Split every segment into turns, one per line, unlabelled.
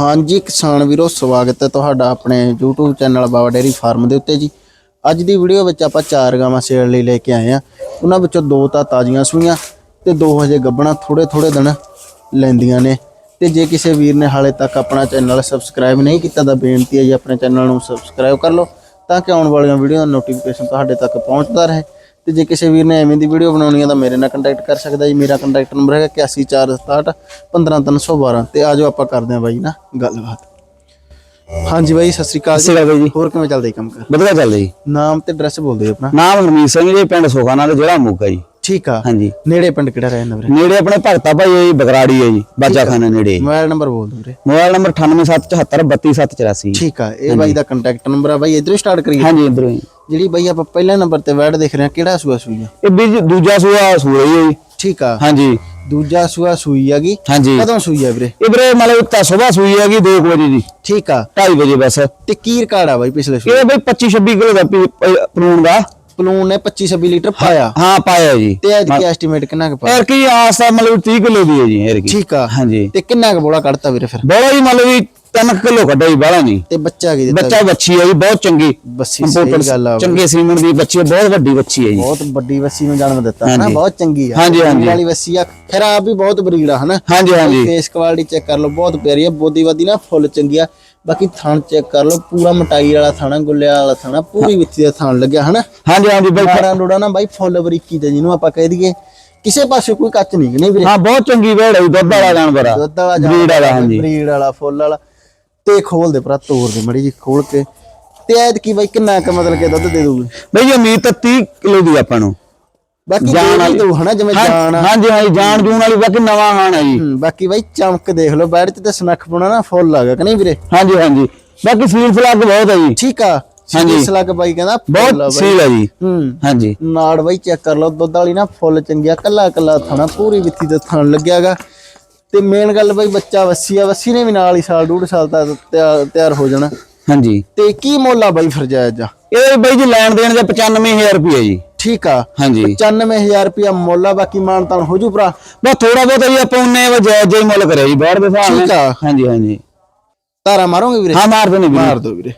ਹਾਂਜੀ ਕਿਸਾਨ ਵੀਰੋ, ਸਵਾਗਤ ਹੈ ਤੁਹਾਡਾ ਆਪਣੇ YouTube channel Baba dairy farm ਦੇ ਉੱਤੇ ਜੀ। ਅੱਜ ਦੀ ਵੀਡੀਓ ਵਿੱਚ ਆਪਾਂ ਚਾਰ ਗਾਵਾਂ ਸੇਲ ਲਈ ਲੈ ਕੇ ਆਏ ਆ ਉਹਨਾਂ ਵਿੱਚੋਂ ਦੋ ਤਾਂ ਤਾਜ਼ੀਆਂ ਸੂਈਆਂ ਤੇ ਦੋ ਹਜੇ ਗੱਬਣਾ ਥੋੜੇ ਥੋੜੇ ਦਿਨ ਲੈਂਦੀਆਂ ਨੇ। ਤੇ ਜੇ ਕਿਸੇ ਵੀਰ ਨੇ ਹਾਲੇ ਤੱਕ ਆਪਣਾ ਚੈਨਲ ਸਬਸਕ੍ਰਾਈਬ ਨਹੀਂ ਕੀਤਾ ਤਾਂ ਬੇਨਤੀ ਹੈ ਜੀ ਆਪਣੇ ਚੈਨਲ ਨੂੰ ਸਬਸਕ੍ਰਾਈਬ ਕਰ ਲਓ ਤਾਂ ਕਿ ਆਉਣ ਵਾਲੀਆਂ ਵੀਡੀਓ ਦਾ ਨੋਟੀਫਿਕੇਸ਼ਨ ਤੁਹਾਡੇ ਤੱਕ ਪਹੁੰਚਦਾ ਰਹੇ। ਤੇ ਜੇ ਕਿਸੇ ਵੀਰ ਨੇ ਐਵੇਂ ਦੀ ਵੀਡੀਓ ਬਣਾਉਣੀ ਹੈ ਤਾਂ ਮੇਰੇ ਨਾਲ ਕੰਟੈਕਟ ਕਰ ਸਕਦਾ ਜੀ। ਮੇਰਾ ਕੰਟੈਕਟ ਨੰਬਰ ਹੈਗਾ 8147 15312 ਤੇ ਆਜੋ ਆਪਾਂ ਕਰਦੇ ਹਾਂ ਬਾਈ ਨਾ ਗੱਲਬਾਤ। ਹਾਂਜੀ ਬਾਈ ਸਤਿ ਸ੍ਰੀ ਅਕਾਲ
ਸਤਿ ਸ਼੍ਰੀ ਅਕਾਲ ਬਾਈ ਜੀ।
ਹੋਰ ਕਿਵੇਂ ਚੱਲਦਾ ਜੀ ਕੰਮ ਕਰ
ਵਧੀਆ ਚੱਲ ਰਹੀ
ਨਾਮ ਤੇ ਐਡਰੈਸ ਬੋਲ ਦਿਓ ਆਪਣਾ।
ਨਾਮ ਹਰਮੀਤ ਸਿੰਘ ਜੀ ਪਿੰਡ ਸੋਖਾ ਨਾਲ ਜਿਹੜਾ ਮੋਗਾ ਜੀ।
ਠੀਕ ਆ।
ਹਾਂਜੀ।
ਨੇੜੇ ਪਿੰਡ ਕਿਹੜਾ ਰਹਿੰਦਾ ਵੀਰੇ?
ਨੇੜੇ ਆਪਣੇ ਭਗਤਾ ਭਾਈ ਹੈ ਜੀ ਬਗਰਾੜੀ ਹੈ ਜੀ ਬਾਜਾ ਖਾਨਾ ਨੇੜੇ।
ਮੋਬਾਈਲ ਨੰਬਰ ਬੋਲ ਦਿਓ ਵੀਰੇ।
ਮੋਬਾਈਲ ਨੰਬਰ 9877732784
ਠੀਕ ਆ। ਇਹ ਬਾਈ ਦਾ ਕੰਟੈਕਟ ਨੰਬਰ ਆ ਬਾਈ ਇਧਰੋਂ ਸਟਾਰਟ ਕਰੀਏ।
ਹਾਂਜੀ ਇਧਰੋਂ ਹੀ।
ਜਿਹੜੀ ਬਾਈ ਆਪਾਂ ਪਹਿਲੇ ਨੰਬਰ ਤੇ ਵੈਡ ਦੇਖ ਰਹੇ ਹਾਂ ਕਿਹੜਾ ਸੂਆ ਸੂਈ ਆ?
ਇਹ ਵੀ ਜੀ ਦੂਜਾ ਸੂਆ ਸੂ ਰਹੀ ਹੈ ਜੀ
ਠੀਕ ਆ।
ਹਾਂਜੀ।
ਦੂਜਾ ਸੂਆ ਸੂਈ ਹੈਗੀ।
ਹਾਂਜੀ।
ਕਦੋਂ ਸੂਈ ਆ ਵੀਰੇ?
ਇਹ ਵੀਰੇ ਮਤਲਬ ਤਾਂ ਸਵੇਰ ਸੂਈ ਹੈਗੀ 2 ਵਜੇ ਦੀ।
ਠੀਕ ਆ।
2:30 ਵਜੇ ਬਸ। ਇਹ
ਤੇ ਕੀ ਰਿਕਾਰਡ ਆ ਬਾਈ ਪਿਛਲੇ ਸੂਏ
ਬਈ 25 26 ਕਿਲੋ ਦਾ ਪਲੂਣ ਦਾ।
ਪਲੂਨ ਨੇ 25 26 ਲੀਟਰ ਪਾਇਆ।
ਹਾਂ ਪਾਇਆ ਜੀ।
ਤੇ ਅੱਜ ਕੀ ਐਸਟੀਮੇਟ ਕਿੰਨਾ ਕੁ ਪਾਇਆ?
ਯਾਰ ਕੀ ਆਸਾ ਮਤਲਬ 30 ਕਿਲੋ ਦੀ ਹੈ ਜੀ ਯਾਰ ਕੀ
ਠੀਕ ਆ।
ਹਾਂਜੀ।
ਤੇ ਕਿੰਨਾ ਕੁ ਬੋਲਾ ਕੱਢਤਾ ਵੀਰੇ ਫਿਰ?
ਬੜਾ ਜੀ ਮਤਲਬ ਵੀ 3 ਕਿਲੋ ਕੱਢਿਆ ਜੀ ਬਾਹਲਾ ਨਹੀਂ
ਤੇ ਬੱਚਾ ਕੀ ਦਿੱਤਾ
ਬੱਚਾ ਬੱਚੀ ਹੈ ਜੀ ਬਹੁਤ ਚੰਗੀ।
ਬੱਸੀ ਸਹੀ ਗੱਲ ਆ ਬਾਈ।
ਚੰਗੇ ਸੀਮਨ ਦੀ ਬੱਚੀ ਹੈ ਬਹੁਤ ਵੱਡੀ ਬੱਚੀ ਹੈ ਜੀ।
ਬਹੁਤ ਵੱਡੀ ਵੱਸੀ ਨੂੰ ਜਨਮ ਦਿੱਤਾ ਹਨਾ?
ਹਾਂਜੀ।
ਬਹੁਤ ਚੰਗੀ ਆ।
ਹਾਂਜੀ, ਹਾਂਜੀ।
ਵਾਲੀ ਵੱਸੀ ਆ ਆਪ ਵੀ ਬਹੁਤ ਬਰੀਡ ਆ ਹਨਾ?
ਹਾਂਜੀ ਹਾਂਜੀ।
ਫੇਸ ਕੁਆਲਿਟੀ ਚੈੱਕ ਕਰ ਲਓ ਬਹੁਤ ਪਿਆਰੀ ਆ ਬੋਦੀਵਾਦੀ ਨਾ ਫੁੱਲ ਚੰਗੀ ਆ। ਬਾਕੀ ਥਣ ਚੈੱਕ ਕਰ ਲਓ ਪੂਰਾ ਮਟਾਈ ਵਾਲਾ ਥਾਣਾ ਗੁੱਲਿਆ ਵਾਲਾ ਥਾਣਾ ਪੂਰੀ ਵਿੱਥੀ ਦਾ ਥਣ ਲੱਗਿਆ ਹਨਾ?
ਹਾਂਜੀ ਹਾਂਜੀ ਬਿਲਕੁਲ।
ਨਾੜਾ ਨੂੜਾ ਨਾ ਬਾਈ ਫੁੱਲ ਬਰੀਕੀ ਤੇ ਜਿਹਨੂੰ ਆਪਾਂ ਕਹਿ ਦਈਏ। ਕਿਸੇ ਪਾਸੇ ਕੋਈ ਕੱਚ ਨਹੀਂ ਨਹੀਂ ਵੀਰੇ?
ਹਾਂ ਬਹੁਤ ਚੰਗੀ ਵੇੜ ਹੈ ਦੁੱਧ ਵਾਲਾ ਜਾਨਵਰ ਆ।
ਦੁੱਧ ਵਾਲਾ
ਹਾਂਜੀ।
ਬਰੀਡ ਵਾਲਾ ਫੁੱਲ ਵਾਲਾ। ਤੇ ਖੋਲ ਦੇ ਭਰਾ ਤੋੜ ਦੇ ਮੜੀ ਜੀ ਖੋਲ ਕੇ। ਤੇ ਐਤ ਕੀ ਬਾਈ ਕਿੰਨਾ ਕ ਮਤਲਬ ਕਿ ਦੁੱਧ ਦੇ ਦੂਗੀ
ਬਈ ਜੀ ਉਮੀਦ ਤਾਂ 30 ਕਿਲੋ ਦੀ ਆਪਾਂ ਨੂੰ।
ਬਾਕੀ
ਜਾਨ ਵਾਲੀ-
ਦੂ ਹਨਾ ਜਿਵੇਂ ਜਾਨ
ਹਾਂਜੀ ਹਾਂਜੀ ਜਾਨ ਜੂਨ ਵਾਲੀ ਬਾਕੀ ਨਵਾਂ ਖਾਣ ਹੈ ਜੀ।
ਬਾਕੀ ਬਾਈ ਚਮਕ ਦੇਖ ਲਓ ਬੈਡ ਤੇ ਤੇ ਸਨੱਖ ਪੁਣਾ ਨਾ ਫੁੱਲ ਆ ਗਿਆ ਕਿ ਨਹੀਂ ਵੀਰੇ?
ਹਾਂਜੀ ਹਾਂਜੀ। ਬਾਕੀ ਸੀਲ ਫਲੱਗ ਬਹੁਤ ਹੈ ਜੀ।
ਠੀਕ ਆ।
ਹਾਂਜੀ।
ਸੀਸ ਲੱਗ ਬਾਈ ਕਹਿੰਦਾ
ਬਹੁਤ ਸੀਲ ਹੈ ਜੀ।
ਹੂੰ।
ਹਾਂਜੀ।
ਨਾੜ ਬਾਈ ਚੈੱਕ ਕਰ ਲਓ ਦੁੱਧ ਵਾਲੀ ਨਾ ਫੁੱਲ ਚੰਗਿਆ ਕੱਲਾ ਕੱਲਾ ਥਣਾ ਪੂਰੀ ਵਿੱਥੀ ਤੇ ਥਣ ਲੱਗਿਆਗਾ ਤੇ ਮੇਨ ਗੱਲ ਬਾਈ ਬੱਚਾ ਵੱਸੀ ਆ ਵੱਸੀ ਨੇ ਵੀ ਨਾਲ ਹੀ ਸਾਲ ਡੂਢ ਸਾਲ ਤੱਕ ਤਿਆਰ ਤਿਆਰ ਹੋ ਜਾਣਾ।
ਹਾਂਜੀ।
ਤੇ ਕੀ ਮੁੱਲ ਆ ਬਾਈ ਫਿਰ ਜਾਇਜ਼ ਆ
ਇਹ ਬਈ ਜੀ ਲੈਣ ਦੇਣ ਦਾ 95000 ਰੁਪਏ ਜੀ।
ਠੀਕ ਆ।
ਹਾਂਜੀ।
95000 ਰੁਪਿਆ ਮੁੱਲ ਆ ਬਾਕੀ ਮਾਨ ਤਾਨ ਹੋ ਜੂ ਭਰਾ।
ਬਸ ਥੋੜਾ ਬਹੁਤ ਜੀ ਆਪਾਂ ਉਹਨੇ ਵਜਾ ਜੇ ਮੁੱਲ ਕਰਿਆ ਜੀ ਬਾਹਰ ਦੇ ਹਿਸਾਬ
ਠੀਕ ਆ।
ਹਾਂਜੀ ਹਾਂਜੀ।
ਧਾਰਾ ਮਾਰੋਗੇ ਵੀਰੇ?
ਹਾਂ ਮਾਰ ਦੇਣੇ ਵੀਰੇ।
ਮਾਰ ਦੋ ਵੀਰੇ।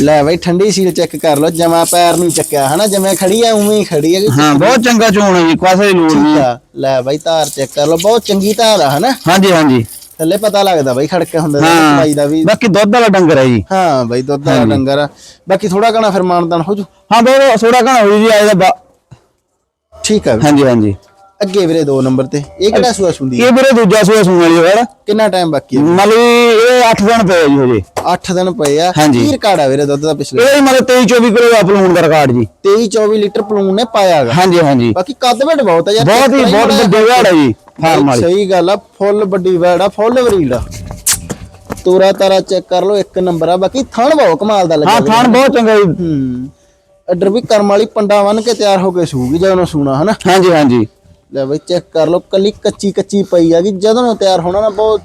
ਲੈ ਬਾਈ ਠੰਡੀ ਸੀਲ ਚੈੱਕ ਕਰ ਲਓ ਜਮਾ ਪੈਰ ਨਹੀਂ ਚੱਕਿਆ ਹਨਾ? ਜਿਵੇਂ ਖੜੀ ਆ ਉਵੇਂ ਹੀ ਖੜੀ ਹੈ
ਹਾਂ ਬਹੁਤ ਚੰਗਾ ਚੋਣ ਹੈ ਜੀ ਕਾਸੇ ਦੀ ਲੋੜ ਨਹੀਂ।
ਆ। ਲੈ ਬਾਈ ਧਾਰ ਚੈੱਕ ਕਰ ਲਓ ਬਹੁਤ ਚੰਗੀ ਧਾਰ ਆ ਹਨਾ?
ਹਾਂਜੀ ਹਾਂਜੀ।
ਥੱਲੇ ਪਤਾ ਲੱਗਦਾ ਬਾਈ ਖੜਕੇ ਹੁੰਦੇ
ਹਾਂ।
ਭਾਈ ਦਾ ਵੀ।
ਬਾਕੀ ਦੁੱਧ ਵਾਲਾ ਡੰਗਰ ਹੈ ਜੀ।
ਹਾਂ ਬਾਈ ਦੁੱਧ ਦਾ ਡੰਗਰ ਆ। ਬਾਕੀ ਥੋੜਾ ਘਣਾ ਫਿਰ ਮਾਨਦਾਨ ਹੋ ਜੂ।
ਹਾਂ ਬਹੁਤ ਥੋੜਾ ਘਣਾ ਹੋਈ ਜੀ ਆਏ ਦਾ
ਠੀਕ ਆ।
ਹਾਂਜੀ ਹਾਂਜੀ।
ਅੱਗੇ ਵੀਰੇ 2 ਨੰਬਰ ਤੇ। ਇਹ ਕਿਹੜਾ ਸੂਆ ਸੁੰਦੀ
ਇਹ ਵੀਰੇ ਦੂਜਾ ਸੂਆ ਸੂਣ ਵਾਲੀ ਹੈ
ਕਿੰਨਾ ਟਾਈਮ ਬਾਕੀ ਹੈ
ਮਤਲਬ ਇਹ 8 ਦਿਨ ਪਏ ਜੀ ਹਜੇ।
8 ਦਿਨ ਪਏ ਆ। ਕੀ ਰਿਕਾਰਡ ਆ ਵੀਰੇ ਦੁੱਧ ਦਾ ਪਿਛਲੇ?
ਇਹ ਮਤਲਬ 23 24 ਕਿਲੋ ਦਾ ਪਲੂਣ ਦਾ ਰਿਕਾਰਡ ਜੀ।
23 24 ਲੀਟਰ ਪਲੂਨ ਨੇ ਪਾਇਆਗਾ
ਹਾਂਜੀ ਹਾਂਜੀ।
ਬਾਕੀ ਕੱਦ ਵੱਡ ਬਹੁਤ ਆ ਯਾਰ।
ਬਹੁਤ ਹੀ ਬਹੁਤ ਵੱਡੇ ਵੇੜ ਹੈ ਜੀ ਫਾਰਮ ਵਾਲੀ।
ਸਹੀ ਗੱਲ ਆ ਫੁੱਲ ਵੱਡੀ ਵੈੜ ਆ ਫੁੱਲ ਵਰੀਡ ਆ। ਤੋਰਾ ਤਾਰਾ ਚੈੱਕ ਕਰ ਲਓ ਇੱਕ ਨੰਬਰ ਆ। ਬਾਕੀ ਥਣ ਬਹੁਤ ਕਮਾਲ ਦਾ
ਹਾਂ
ਲੱਗਾ
ਥਾਣ ਬਹੁਤ ਚੰਗਾ ਜੀ।
ਹੂੰ। ਅੱਡਰ ਵੀ ਕਰਮ ਵਾਲੀ ਪੰਡਾ ਬਨ ਕੇ ਤਿਆਰ ਹੋ ਕੇ ਸੂਗੀ ਜਦੋਂ ਸੂਣਾ ਹਨਾ?
ਹਾਂਜੀ ਹਾਂਜੀ।
ਲੈ ਬਈ ਚੈੱਕ ਕਰ ਲਓ ਕੱਲੀ ਕੱਚੀ ਕੱਚੀ ਪਈ ਹੈਗੀ ਜਦੋਂ ਨੂੰ ਤਿਆਰ ਹੋਣਾ ਨਾ ਬਹੁਤ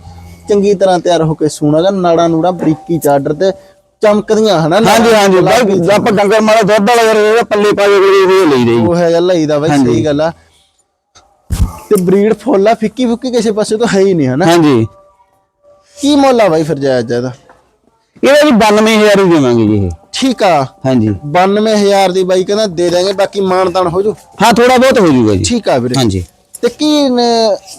ਚੰਗੀ ਤਰ੍ਹਾਂ ਤਿਆਰ ਹੋ ਕੇ ਸੂਣਾਗਾ ਨਾੜਾ ਨੂੜਾ ਬਰੀਕੀ ਚਾਡਰ ਤੇ ਚਮਕਦੀਆਂ ਹਨਾ
ਹਾਂਜੀ ਹਾਂਜੀ ਬਾਈ ਆਪਾਂ ਡੰਗਰ ਮਾਰਾ ਦੁੱਧ ਵਾਲਾ ਯਾਰ ਪੱਲੇ ਪਾ ਕੇ ਇਹ ਲਈ ਰਹੀ
ਉਹ ਹੈ ਜਾਂ ਲਈਦਾ ਬਈ ਸਹੀ ਗੱਲ ਆ। ਤੇ ਬਰੀਡ ਫੁੱਲ ਆ ਫਿੱਕੀ ਫੁੱਕੀ ਕਿਸੇ ਪਾਸੇ ਤੋਂ ਹੈ ਹੀ ਨਹੀਂ ਹਨਾ।
ਹਾਂਜੀ।
ਕੀ ਮੁੱਲ ਆ ਬਾਈ ਫਿਰ ਜਾਇਜ਼ ਇਹਦਾ
ਇਹਦਾ ਜੀ 92000 ਹੀ ਦੇਵਾਂਗੇ ਜੀ ਇਹ।
ਠੀਕ ਆ।
ਹਾਂਜੀ।
92000 ਦੀ ਬਾਈ ਕਹਿੰਦਾ ਦੇ ਦਾਂਗੇ ਬਾਕੀ ਮਾਨਤਾਨ ਹੋ ਜੂ।
ਹਾਂ ਥੋੜਾ ਬਹੁਤ ਹੋ ਜਾਊਗਾ ਜੀ।
ਠੀਕ ਆ ਵੀਰੇ।
ਹਾਂਜੀ।
ਤੇ ਕੀ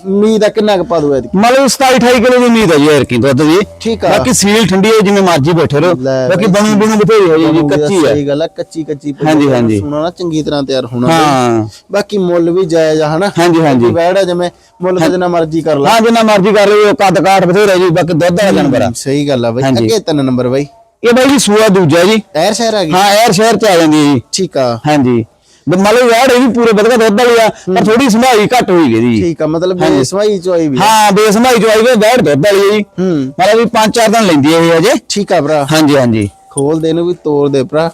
ਉਮੀਦ ਆ ਕਿੰਨਾ ਕੁ ਪਾ ਦੂ ਇਹਦੀ
ਮਤਲਬ 27 28 ਕਿਲੋ ਦੀ ਉਮੀਦ ਹੈ ਜੀ ਯਾਰ ਕੀ ਦੁੱਧ ਦੀ।
ਠੀਕ ਆ।
ਬਾਕੀ ਸੀਲ ਠੰਡੀ ਹੈ ਜਿਵੇਂ ਮਰਜ਼ੀ ਬੈਠੇ ਰਹੋ। ਬਾਕੀ ਬਣੂ ਬਣੂ ਬਥੇਰੀ ਹੈ ਜੀ ਕੱਚੀ ਹੈ
ਸਹੀ ਗੱਲ ਆ ਕੱਚੀ ਕੱਚੀ
ਹਾਂਜੀ,
ਆ,
ਹਾਂਜੀ।
ਸੁਣਾ ਨਾ ਚੰਗੀ ਤਰ੍ਹਾਂ ਤਿਆਰ ਹੋਣਾ।
ਹਾਂ।
ਬਾਕੀ ਮੁੱਲ ਵੀ ਜਾਇਜ਼ ਆ ਹਨਾ?
ਹਾਂਜੀ ਹਾਂਜੀ।
ਬੈੜ ਆ ਜਿਵੇਂ ਮੁੱਲ ਤੇ ਜਿੰਨਾ ਮਰਜ਼ੀ ਕਰ ਲਾ।
ਹਾਂ ਜਿੰਨਾ ਮਰਜ਼ੀ ਕਰ ਲਿਓ ਕੱਦ ਕਾਠ ਬਥੇਰਾ ਜੀ ਬਾਕੀ ਦੁੱਧ ਵਾਲਾ ਜਾਨਵਰ ਆ।
ਸਹੀ ਗੱਲ ਆ ਬਾਈ। ਅੱਗੇ ਤਿੰਨ ਨੰਬਰ ਬਾਈ।
ਇਹ ਬਾਈ ਜੀ ਸੂਆ ਦੂਜਾ ਜੀ।
ਐਰ ਸ਼ਹਿਰ ਆ ਗਈ।
ਹਾਂ 에ਅਰ ਸ਼ਹਿਰ ਚ ਆ ਜਾਂਦੀ ਹੈ ਜੀ।
ਠੀਕ ਆ।
ਹਾਂਜੀ। ਮਤਲਬ ਯਾਰ ਇਹ ਵੀ ਪੂਰੇ ਵਧਗਾ ਦੁੱਧ ਵਾਲੀ ਆ ਪਰ ਥੋੜੀ ਸੰਭਾਈ ਘੱਟ ਹੋਈ ਗਈ ਜੀ।
ਠੀਕ ਆ ਮਤਲਬ ਬੇਸਵਾਈ ਚੋਈ ਵੀ
ਹਾਂ ਬੇਸਮਾਈ ਚ ਆਈ ਵੇ ਬੈਠ ਦੁੱਧ ਵਾਲੀ ਜੀ।
ਹੂੰ।
ਮਤਲਬ ਵੀ 5-4 ਦਿਨ ਲੈਂਦੀ ਹੈ ਇਹ ਅਜੇ।
ਠੀਕ ਆ ਭਰਾ।
ਹਾਂਜੀ ਹਾਂਜੀ।
ਖੋਲ ਦੇ ਇਹਨੂੰ ਵੀ ਤੋੜ ਦੇ ਭਰਾ।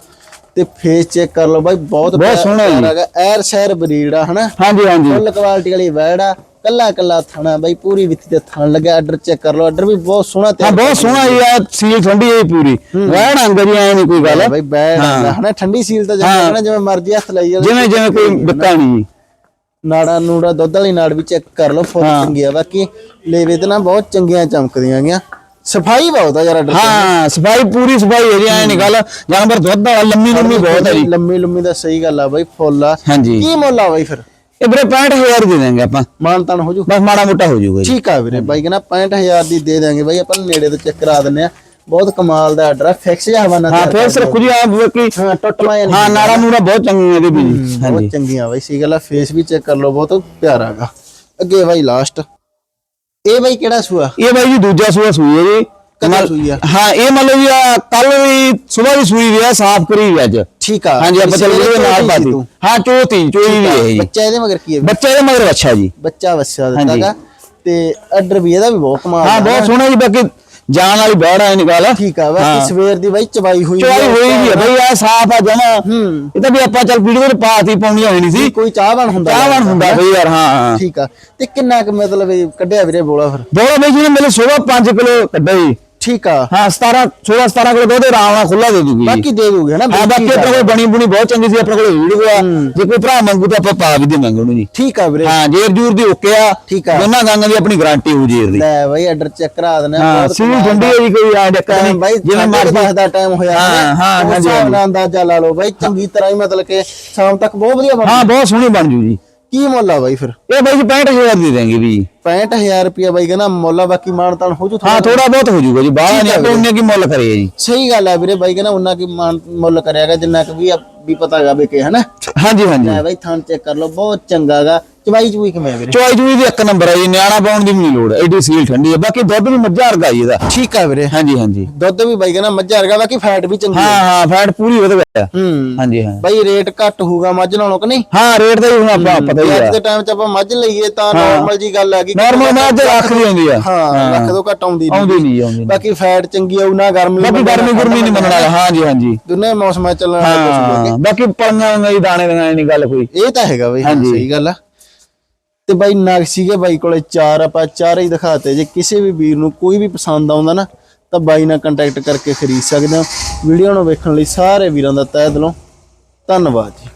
ਤੇ ਫੇਸ ਚੈੱਕ ਕਰ ਲਓ ਬਾਈ ਬਹੁਤ
ਬਹੁਤ ਸੋਹਣਾ।
ਹੈਗਾ। ਐਰ ਸ਼ਹਿਰ ਬਰੀਡ ਆ ਹਨਾ?
ਹਾਂਜੀ ਹਾਂਜੀ।
ਫੁੱਲ ਕੁਆਲਿਟੀ ਵਾਲੀ ਵੈੜ ਆ। ਕੱਲਾ ਕੱਲਾ ਥਣਾ ਬਾਈ ਪੂਰੀ ਵਿੱਥੀ ਤੇ ਥਣ ਲੱਗਿਆ ਆਰਡਰ ਚੈੱਕ ਕਰ ਲਓ ਆਰਡਰ ਵੀ ਬਹੁਤ ਸੋਹਣਾ
ਹਾਂ
ਤਿਆਰ
ਬਹੁਤ ਸੋਹਣਾ ਜੀ ਆ ਸੀਲ ਠੰਡੀ ਹੈ ਪੂਰੀ। ਰਹਿਣ ਅੰਗ ਜੀ ਐ ਨਹੀਂ ਕੋਈ ਗੱਲ।
ਬਾਈ ਬੈੜ
ਹਾਂ।
ਹਨਾ ਠੰਡੀ ਸੀਲ ਤਾਂ
ਹਾਂ।
ਜਿਵੇਂ ਜਿਵੇਂ ਮਰਜ਼ੀ ਹੱਥ ਲਾਈ ਜਾਵੇ।
ਜਿਵੇਂ ਜਿਵੇਂ ਕੋਈ ਡੱਕਾ ਨਹੀਂ
ਨਾੜਾ ਨੂੜਾ ਦੁੱਧ ਵਾਲੀ ਨਾੜ ਵੀ ਚੈੱਕ ਕਰ ਲਓ ਫੁੱਲ ਚੰਗੀ ਆ ਬਾਕੀ ਲੇਵੇ ਤੇ ਨਾ ਬਹੁਤ ਚੰਗੀਆਂ ਚਮਕਦੀਆਂ ਗਿਆ। ਸਫ਼ਾਈ ਬਹੁਤ ਆ ਯਾਰ
ਹਾਂ ਸਫ਼ਾਈ ਪੂਰੀ ਸਫ਼ਾਈ ਹੈ ਜੀ ਐ ਨਹੀਂ ਗੱਲ। ਜਾਨਵਰ ਦੁੱਧ ਵਾਲਾ ਲੰਮੀ ਲੰਮੀ ਬਹੁਤ ਹੈ ਜੀ।
ਲੰਮੀ ਲੰਮੀ ਦਾ ਸਹੀ ਗੱਲ ਆ ਬਾਈ ਫੁੱਲ ਆ। ਕੀ ਮੁੱਲ ਆ ਬਾਈ ਫਿਰ?
ਇਹ ਵੀਰੇ 65000 ਦੇ ਦੇਂਗੇ ਆਪਾਂ।
ਮਾਨ ਤਾਨ ਹੋ ਜੂ?
ਬਸ ਮਾੜਾ ਮੋਟਾ ਹੋ ਜਾਊਗਾ ਜੀ
ਠੀਕ ਆ ਵੀਰੇ ਬਾਈ ਕਹਿੰਦਾ 65000 ਦੀ ਦੇ ਦਾਂਗੇ ਬਾਈ ਆਪਾਂ ਨੇੜੇ ਤੋਂ ਚੈੱਕ ਕਰਾ ਦਿੰਨੇ ਆ। ਬਹੁਤ ਕਮਾਲ ਦਾ ਆਰਡਰ ਆ ਫਿਕਸ ਜਿਹਾ ਹਵਾਨਾ
ਹਾਂ ਫੇਰ ਸਿਰ ਕੁਝ ਆ ਬਾਕੀ
ਹਾਂ ਟੁੱਟਵਾ ਜਾਂ
ਹਾਂ ਨਾੜਾ ਨੂੜਾ ਬਹੁਤ ਚੰਗੀ ਇਹਦੇ ਵੀ ਜੀ। ਹਾਂਜੀ।
ਬਹੁਤ ਚੰਗੀਆਂ ਬਾਈ ਸਹੀ ਗੱਲ ਆ ਫੇਸ ਵੀ ਚੈੱਕ ਕਰ ਲਓ ਬਹੁਤ ਪਿਆਰਾ ਹੈਗਾ ਅੱਗੇ ਬਾਈ ਲਾਸਟ ਇਹ ਬਾਈ ਕਿਹੜਾ ਸੂਆ?
ਇਹ ਬਾਈ ਜੀ ਦੂਜਾ ਸੂਆ ਸੂਈ ਹੈ ਜੀ।
ਕਦੋਂ ਸੂਈ ਆ।
ਹਾਂ ਇਹ ਮੰਨ ਲਓ ਜੀ ਕੱਲ ਵੀ ਸਵੇਰ ਦੀ ਸੂਈ ਵੀ ਆ ਸਾਫ਼ ਕਰੀ ਵੀ ਅੱਜ।
ਠੀਕ ਆ।
ਹਾਂਜੀ ਨਾਲ ਪਾਤੀ।
ਤੂੰ।
ਹਾਂ ਚੋਤੀ ਚੋਈ ਵੀ ਹੈ ਜੀ।
ਬੱਚਾ ਇਹਦੇ ਮਗਰ ਕੀ ਹੈ
ਬੱਚੇ ਦੇ ਮਗਰ ਅੱਛਾ ਜੀ।
ਬੱਚਾ ਵਸਿਆ
ਹਾਂਜੀ।
ਦਿੱਤਾਗਾ ਤੇ ਆਰਡਰ ਵੀ ਇਹਦਾ ਵੀ ਬਹੁਤ ਕਮਾਲ
ਹਾਂ
ਦਾ
ਬਹੁਤ
ਨਾ।
ਸੋਹਣਾ ਜੀ ਬਾਕੀ ਜਾਨ ਵਾਲੀ ਬੈੜ ਆ ਨਿਕਾਲ
ਠੀਕ ਆ ਬਾਕੀ ਸਵੇਰ ਦੀ ਬਾਈ ਚਬਾਈ ਹੋਈ
ਚੋਈ ਹੋਈ ਵੀ ਹੈ ਬਈ ਆ ਸਾਫ਼ ਆ ਜਮਾ।
ਹੂੰ।
ਇਹ ਤਾਂ ਵੀ ਆਪਾਂ ਚੱਲ ਵੀਡੀਓ ਤੇ ਪਾਤੀ ਪਾਉਣੀ ਹੋਣੀ ਨਹੀਂ ਸੀ
ਕੋਈ ਚਾਹ ਬਣ ਹੁੰਦਾ
ਚਾਹਵਣ ਹੁੰਦਾ ਬਈ ਯਾਰ ਹਾਂ ਹਾਂ।
ਠੀਕ ਆ। ਤੇ ਕਿੰਨਾ ਕੁ ਮਤਲਬ ਕੱਢਿਆ ਵੀਰੇ ਬੋਲਾ ਫਿਰ?
ਬੋਲਾ ਬਈ ਜੀ ਨੇ ਮੇਰੇ ਸਵੇਰ 5 ਕਿਲੋ ਕੱਢਿਆ ਜੀ।
ਠੀਕ ਆ।
ਹਾਂ 17 16 17 ਕਿਲੋ ਦੁੱਧ ਆਰਾਮ ਨਾਲ ਖੁੱਲਾ ਦੇ ਦੂਗੀ। ਜੀ
ਬਾਕੀ ਦੇ ਦੋਗੇ ਨਾ
ਹਾਂ ਬਾਕੀ ਆਪਣੇ ਕੋਲ ਬਣੀ ਬੁਣੀ ਬਹੁਤ ਚੰਗੀ ਸੀ ਆਪਣੇ ਕੋਲ ਵੀਡੀਓ ਆ। ਜੇ ਕੋਈ ਭਰਾ ਮੰਗੂ ਤਾਂ ਆਪਾਂ ਪਾ ਵੀ ਦੇਵਾਂਗੇ ਉਹਨੂੰ ਜੀ।
ਠੀਕ ਆ ਵੀਰੇ।
ਹਾਂ ਜੇਰ ਜੂਰ ਦੀ ਓਕੇ ਆ।
ਠੀਕ ਆ।
ਦੋਨਾਂ ਗਾਂਗਾਂ ਦੀ ਆਪਣੀ ਗਾਰੰਟੀ ਹੋ ਜੇਰ ਦੀ।
ਲੈ ਬਾਈ ਆਰਡਰ ਚੈੱਕ ਕਰਾ ਆ।
ਹਾਂ
ਕਮਾਲ
ਠੰਡੀ। ਹੈ ਜੀ ਕੋਈ ਆ
ਟਾਈਮ
ਨਹੀਂ।
ਬਾਈ
ਜਿਵੇਂ ਮਰਜ਼ੀ।
ਦਾ ਟਾਈਮ ਹੋਇਆ
ਹਾਂ, ਹਾਂ, ਹਾਂਜੀ।
ਨਾਲ ਅੰਦਾਜ਼ਾ ਲਾ ਲਓ ਬਾਈ ਚੰਗੀ ਤਰ੍ਹਾਂ ਹੀ ਮਤਲਬ ਕਿ ਸ਼ਾਮ ਤੱਕ ਬਹੁਤ ਵਧੀਆ ਬਣ
ਹਾਂ ਬਹੁਤ ਸੋਹਣੀ ਬਣ ਜੂ ਜੀ।
ਕੀ ਮੁੱਲ ਆ ਬਾਈ ਫਿਰ?
ਇਹ ਬਾਈ ਜੀ 65000 ਦੇ ਦੇਂਗੇ ਵੀ
65000 ਰੁਪਿਆ ਬਾਈ ਕਹਿੰਦਾ ਮੁੱਲ ਆ ਬਾਕੀ ਮਾਨ ਤਾਨ ਹੋ ਜੂ
ਹਾਂ ਥੋੜਾ ਬਹੁਤ ਹੋ ਜੂਗਾ ਜੀ ਬਾਹਰ ਨਹੀਂ ਆਪਾਂ ਉਹਨੇ ਕੀ ਮੁੱਲ ਕਰੀਏ ਜੀ।
ਸਹੀ ਗੱਲ ਆ ਵੀਰੇ ਬਾਈ ਕਹਿੰਦਾ ਉਹਨਾਂ ਕੀ ਮਾਨ ਮੁੱਲ ਕਰਿਆਗਾ ਜਿੰਨਾ ਕਿ ਵੀ ਪਤਾ ਹੈਗਾ ਵੀ ਕਿ ਹਨਾ?
ਹਾਂਜੀ ਹਾਂਜੀ।
ਲੈ ਬਾਈ ਥਾਂ ਚੈੱਕ ਕਰ ਲਓ ਬਹੁਤ ਚੰਗਾਗਾ ਚਵਾਈ ਚੂਈ ਕਿਵੇਂ ਆ ਵੀਰੇ?
ਚੋਈ ਜੂਈ ਦੀ ਇੱਕ ਨੰਬਰ ਹੈ ਜੀ ਨਿਆਣਾ ਪਾਉਣ ਦੀ ਵੀ ਨਹੀਂ ਲੋੜ ਐਡੀ ਸੀਲ ਠੰਡੀ ਹੈ ਬਾਕੀ ਦੁੱਧ ਵੀ ਮੱਝਾ ਵਰਗਾ ਜੀ ਇਹਦਾ।
ਠੀਕ ਆ ਵੀਰੇ।
ਹਾਂਜੀ ਹਾਂਜੀ।
ਦੁੱਧ ਵੀ ਬਾਈ ਕਹਿੰਦਾ ਮੱਝਾ ਵਰਗਾ ਬਾਕੀ ਫੈਟ ਵੀ ਚੰਗੀ
ਹਾਂ
ਆ।
ਹਾਂ ਫੈਟ ਪੂਰੀ ਵਧ ਗਿਆ
ਹੂੰ।
ਹਾਂਜੀ ਹਾਂ।
ਬਾਈ ਰੇਟ ਘੱਟ ਹੋਊਗਾ ਮੱਝ ਨਾਲੋਂ ਕਿ ਨਹੀਂ?
ਹਾਂ ਰੇਟ ਦਾ ਹੀ ਹੁਣ ਆਪਾਂ ਪਤਾ ਹੀ
ਅੱਜ
ਆ
ਦੇ ਟਾਈਮ 'ਚ ਆਪਾਂ ਮੱਝ ਲਈਏ ਤਾਂ ਨਾਰਮਲ ਜੀ ਗੱਲ ਹੈਗੀ
ਨਾਰਮਲ ਮੈਂ ਅੱਜ ਰੱਖ ਲਈ ਹੁੰਦੀ ਆ।
ਹਾਂ ਲੱਖ ਤੋਂ ਘੱਟ ਆਉਂਦੀ
ਆਉਂਦੀ ਨਹੀਂ ਆਉਂਦੀ ਨਹੀਂ
ਬਾਕੀ ਫੈਟ ਚੰਗੀ ਆਉ ਨਾ ਗਰਮੀ
ਬਾਕੀ ਗਰਮੀ ਗੁਰਮੀ ਨਹੀਂ ਮੰਨਣ ਹਾਂਜੀ ਹਾਂਜੀ।
ਦੋਨੇ ਮੌਸਮਾਂ 'ਚ ਚੱਲਣ ਵਾਲੇ ਪਸ਼ੂ ਹੈਗੇ।
ਹਾਂ। ਬਾਕੀ ਪਲੀਆਂ ਨਹੀਂ ਦਾਣੇ ਦੀਆਂ ਨਹੀਂ ਗੱਲ ਕੋਈ।
ਇਹ ਤਾਂ ਹੈਗਾ ਬਈ ਹਾਂ,
ਹਾਂਜੀ।
ਸਹੀ ਗੱਲ ਆ। ਤੇ ਬਾਈ ਨਗ ਸੀਗੇ ਬਾਈ ਕੋਲੇ ਚਾਰ, ਆਪਾਂ ਚਾਰੇ ਹੀ ਦਿਖਾਤੇ। ਜੇ ਕਿਸੇ ਵੀ ਵੀਰ ਨੂੰ ਕੋਈ ਵੀ ਪਸੰਦ ਆਉਂਦਾ ਨਾ, ਤਾਂ ਬਾਈ ਨਾਲ ਕੰਟੈਕਟ ਕਰਕੇ ਖਰੀਦ ਸਕਦੇ ਹੋ। ਵੀਡੀਓ ਨੂੰ ਵੇਖਣ ਲਈ ਸਾਰੇ ਵੀਰਾਂ ਦਾ ਤਹਿ ਦਿਲੋਂ ਧੰਨਵਾਦ ਜੀ।